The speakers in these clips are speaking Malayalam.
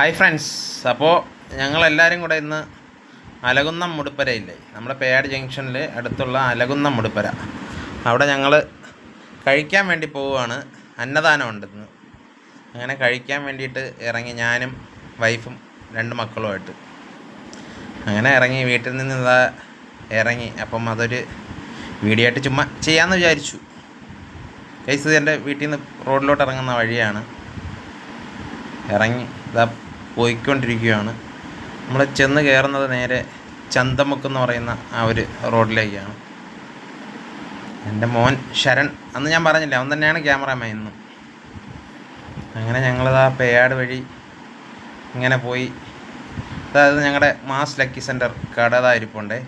ഹായ് ഫ്രണ്ട്സ് അപ്പോൾ ഞങ്ങളെല്ലാവരും കൂടെ ഇന്ന് അലകുന്നം മുടുപ്പരയില്ലേ? നമ്മുടെ പേയാട് ജംഗ്ഷനിൽ അടുത്തുള്ള അലകുന്നം മുടുപ്പര. അവിടെ ഞങ്ങൾ കഴിക്കാൻ വേണ്ടി പോവുകയാണ്. അന്നദാനം ഉണ്ടെന്ന് അങ്ങനെ കഴിക്കാൻ വേണ്ടിയിട്ട് ഇറങ്ങി ഞാനും വൈഫും രണ്ട് മക്കളുമായിട്ട്. അങ്ങനെ ഇറങ്ങി വീട്ടിൽ നിന്ന് ഇതാ ഇറങ്ങി. അപ്പം അതൊരു വീഡിയോ ആയിട്ട് ചുമ്മാ ചെയ്യാമെന്ന് വിചാരിച്ചു. കൈസ് എന്റെ വീട്ടിൽ നിന്ന് റോഡിലോട്ട് ഇറങ്ങുന്ന വഴിയാണ്. ഇറങ്ങി ഇതാ പോയിക്കൊണ്ടിരിക്കുകയാണ്. നമ്മൾ ചെന്ന് കയറുന്നത് നേരെ ചന്തമുക്ക് എന്ന് പറയുന്ന ആ ഒരു റോഡിലേക്കാണ്. എന്റെ മോൻ ശരൺ അന്ന് ഞാൻ പറഞ്ഞില്ല അവൻ തന്നെയാണ് ക്യാമറമാൻ ഇന്ന്. അങ്ങനെ ഞങ്ങളിതാ പേയാട് വഴി ഇങ്ങനെ പോയി. അതായത് ഞങ്ങളുടെ മാസ് ലക്കി സെന്റർ കടതായിരിപ്പുണ്ടേ.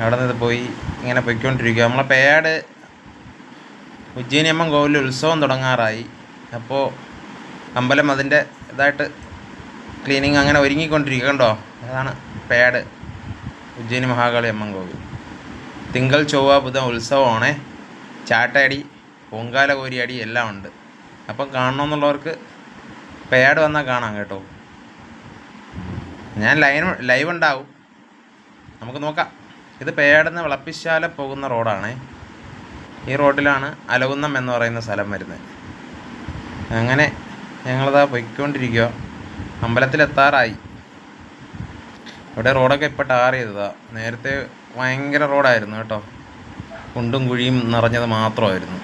അവിടെ നിന്ന് പോയി ഇങ്ങനെ പോയിക്കൊണ്ടിരിക്കുക. നമ്മളെ പേയാട് ഉജ്ജയിനിയമ്മൻ കോവിലിൽ ഉത്സവം തുടങ്ങാറായി. അപ്പോൾ അമ്പലം അതിന്റെ ഇതായിട്ട് ക്ലീനിങ് അങ്ങനെ ഒരുങ്ങിക്കൊണ്ടിരിക്കുക കണ്ടോ? അതാണ് പേഡ് ഉജ്ജയിനി മഹാകാളി അമ്മൻ കോവിൽ. തിങ്കൾ ചൊവ്വ ബുധൻ ഉത്സവമാണ്. ചാട്ടയടി പൊങ്കാല കോരിയടി എല്ലാം ഉണ്ട്. അപ്പം കാണണമെന്നുള്ളവർക്ക് പേഡ് വന്നാൽ കാണാം കേട്ടോ. ഞാൻ ലൈൻ ലൈവ് ഉണ്ടാവും. നമുക്ക് നോക്കാം. ഇത് പേടെന്ന് വിളപ്പിശാല പോകുന്ന റോഡാണ്. ഈ റോഡിലാണ് അലകുന്നം എന്ന് പറയുന്ന സ്ഥലം വരുന്നത്. അങ്ങനെ ഞങ്ങളിതാ പൊയ്ക്കൊണ്ടിരിക്കുക അമ്പലത്തിലെത്താറായി. ഇവിടെ റോഡൊക്കെ ഇപ്പോൾ ടാർ ചെയ്തതാ നേരത്തെ ഭയങ്കര റോഡായിരുന്നു കേട്ടോ. കുണ്ടും കുഴിയും നിറഞ്ഞത് മാത്രമായിരുന്നു.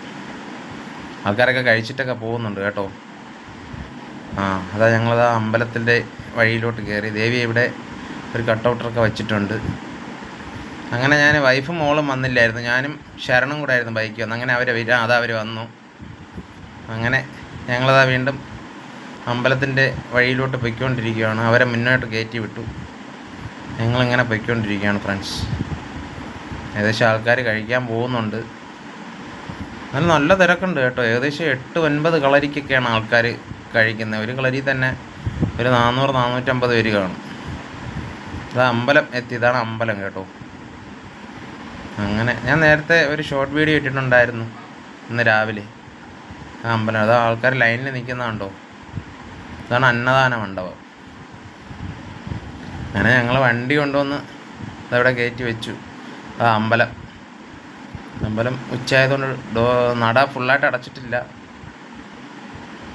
ആൾക്കാരൊക്കെ കഴിച്ചിട്ടൊക്കെ പോകുന്നുണ്ട് കേട്ടോ. ആ അതാ ഞങ്ങളതാ അമ്പലത്തിന്റെ വഴിയിലോട്ട് കയറി. ദേവി ഇവിടെ ഒരു കട്ടൗട്ടറൊക്കെ വെച്ചിട്ടുണ്ട്. അങ്ങനെ ഞാൻ വൈഫും മോളും വന്നില്ലായിരുന്നു. ഞാനും ശരണും കൂടെ ആയിരുന്നു ബൈക്ക് വന്നു. അങ്ങനെ അവർ വരാം അതാ അവർ വന്നു. അങ്ങനെ ഞങ്ങളതാ വീണ്ടും അമ്പലത്തിന്റെ വഴിയിലോട്ട് പൊയ്ക്കൊണ്ടിരിക്കുകയാണ്. അവരെ മുന്നോട്ട് കയറ്റി വിട്ടു. ഞങ്ങളിങ്ങനെ പൊയ്ക്കൊണ്ടിരിക്കുകയാണ് ഫ്രണ്ട്സ് ഏകദേശം ആൾക്കാർ കഴിക്കാൻ പോകുന്നുണ്ട്. നല്ല നല്ല തിരക്കുണ്ട് കേട്ടോ. ഏകദേശം എട്ട് ഒൻപത് കളരിക്കൊക്കെയാണ് ആൾക്കാർ കഴിക്കുന്നത്. ഒരു കളരി തന്നെ ഒരു നാനൂറ് നാനൂറ്റമ്പത് പേര് കാണും. അത് അമ്പലം എത്തി. ഇതാണ് അമ്പലം കേട്ടോ. അങ്ങനെ ഞാൻ നേരത്തെ ഒരു ഷോർട്ട് വീഡിയോ ഇട്ടിട്ടുണ്ടായിരുന്നു ഇന്ന് രാവിലെ. ആ അമ്പലം. അതാ ആൾക്കാർ ലൈനിൽ നിൽക്കുന്നതുണ്ടോ ഇതാണ് അന്നദാന മണ്ഡപം. അങ്ങനെ ഞങ്ങൾ വണ്ടി കൊണ്ടുവന്ന് അതവിടെ കയറ്റി വെച്ചു. ആ അമ്പലം. അമ്പലം ഉച്ചയായതുകൊണ്ട് ഡോ നട ഫുള്ളായിട്ട് അടച്ചിട്ടില്ല.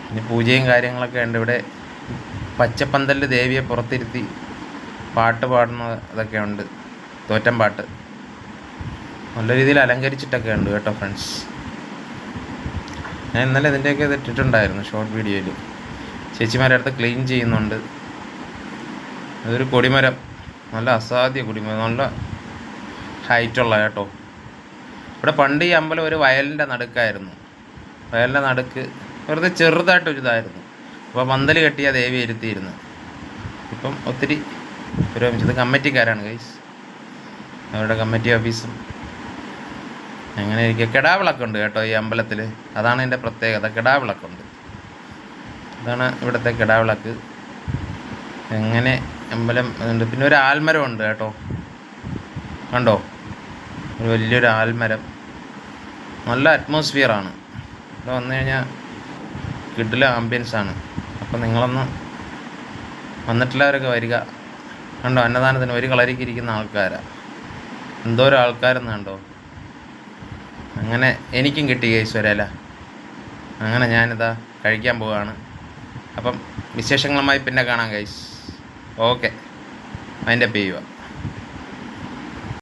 പിന്നെ പൂജയും കാര്യങ്ങളൊക്കെ ഉണ്ട്. ഇവിടെ പച്ചപ്പന്തലിൽ ദേവിയെ പുറത്തിരുത്തി പാട്ട് പാടുന്ന ഇതൊക്കെ ഉണ്ട്. തോറ്റം പാട്ട്. നല്ല രീതിയിൽ അലങ്കരിച്ചിട്ടൊക്കെ ഉണ്ട് കേട്ടോ ഫ്രണ്ട്സ് ഞാൻ ഇന്നലെ ഇതിന്റെയൊക്കെ ഇത് ഇട്ടിട്ടുണ്ടായിരുന്നു ഷോർട്ട് വീഡിയോയിൽ ചേച്ചിമാരുടെ അടുത്ത് ക്ലീൻ ചെയ്യുന്നുണ്ട്. അതൊരു കൊടിമരം. നല്ല അസാധ്യ കൊടിമരം. നല്ല ഹൈറ്റുള്ള കേട്ടോ. ഇവിടെ പണ്ട് ഈ അമ്പലം ഒരു വയലിന്റെ നടുക്കായിരുന്നു. വയലിന്റെ നടുക്ക് വെറുതെ ചെറുതായിട്ടൊരിതായിരുന്നു അപ്പോൾ പന്തൽ കെട്ടിയ ദേവി ഇരുത്തിയിരുന്നു. ഇപ്പം ഒത്തിരി പുരോഗമിച്ചത് കമ്മിറ്റിക്കാരാണ് ഗൈസ് അവരുടെ കമ്മിറ്റി ഓഫീസും അങ്ങനെ ഇരിക്കുക. കിടാവിളക്കുണ്ട് കേട്ടോ ഈ അമ്പലത്തിൽ. അതാണ് എന്റെ പ്രത്യേകത. കിടാവിളക്കുണ്ട്. ഇതാണ് ഇവിടുത്തെ കിടാവിളക്ക് എങ്ങനെ അമ്പലം ഉണ്ട് പിന്നെ ഒരു ആൽമരം ഉണ്ട് കേട്ടോ. കണ്ടോ? ഒരു വലിയൊരു ആൽമരം. നല്ല അറ്റ്മോസ്ഫിയറാണ് ഇവിടെ വന്നു കഴിഞ്ഞാൽ കിഡിലെ ആംബിയൻസ് ആണ്. അപ്പം നിങ്ങളൊന്ന് വന്നിട്ടുള്ളവരൊക്കെ വരിക. കണ്ടോ? അന്നദാനത്തിന് ഒരു കളരിക്ക് ഇരിക്കുന്ന ആൾക്കാരാണ് എന്തോരം ആൾക്കാരെന്ന് കണ്ടോ? അങ്ങനെ എനിക്കും കിട്ടി കേസ് വരല അങ്ങനെ ഞാനിതാ കഴിക്കാൻ പോവുകയാണ് അപ്പം വിശേഷങ്ങളുമായി പിന്നെ കാണാം ഗൈസ് ഓക്കെ അതിന്റെ ചെയ്യുക